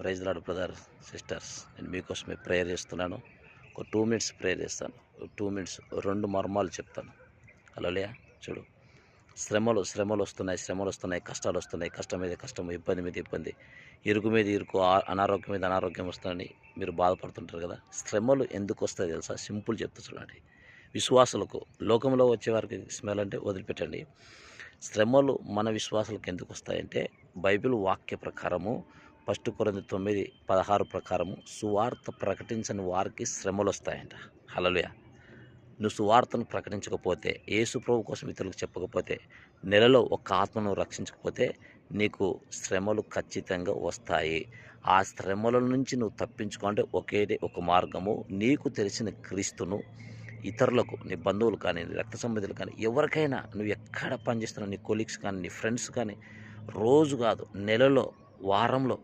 Praise లాడు brother sisters. నేను మీకోసమే prayer చేస్తున్నాను. ఒక టూ మినిట్స్ ప్రేయర్ చేస్తాను. టూ మినిట్స్ రెండు మర్మాలు చెప్తాను. అలలియా చూడు. శ్రమలు శ్రమలు వస్తున్నాయి శ్రమలు వస్తున్నాయి కష్టాలు వస్తున్నాయి. కష్టం మీద కష్టం ఇబ్బంది మీద ఇబ్బంది. ఇరుకు మీద ఇరుకు అనారోగ్యం మీద అనారోగ్యం వస్తుందని మీరు బాధపడుతుంటారు కదా. శ్రమలు ఎందుకు వస్తాయి తెలుసా? సింపుల్ చెప్తూ చూడండి. విశ్వాసులకు లోకంలో వచ్చే వారికి స్మెల్ అంటే వదిలిపెట్టండి. శ్రమలు మన విశ్వాసాలకు ఎందుకు వస్తాయంటే బైబిల్ వాక్య ప్రకారము ఫస్ట్ కొరంది తొమ్మిది పదహారు ప్రకారము సువార్త ప్రకటించని వారికి శ్రమలు వస్తాయంట హలలుయ నువ్వు సువార్తను ప్రకటించకపోతే యేసు ప్రభు కోసం ఇతరులకు చెప్పకపోతే నెలలో ఒక ఆత్మను రక్షించకపోతే నీకు శ్రమలు ఖచ్చితంగా వస్తాయి. ఆ శ్రమల నుంచి నువ్వు తప్పించుకుంటే ఒకే ఒక మార్గము. నీకు తెలిసిన క్రీస్తును ఇతరులకు నీ బంధువులు కానీ నీ రక్త సంబంధులు కానీ ఎవరికైనా నువ్వు ఎక్కడ పనిచేస్తున్నావు నీ కొలీగ్స్ కానీ నీ ఫ్రెండ్స్ కానీ రోజు కాదు నెలలో వారంలో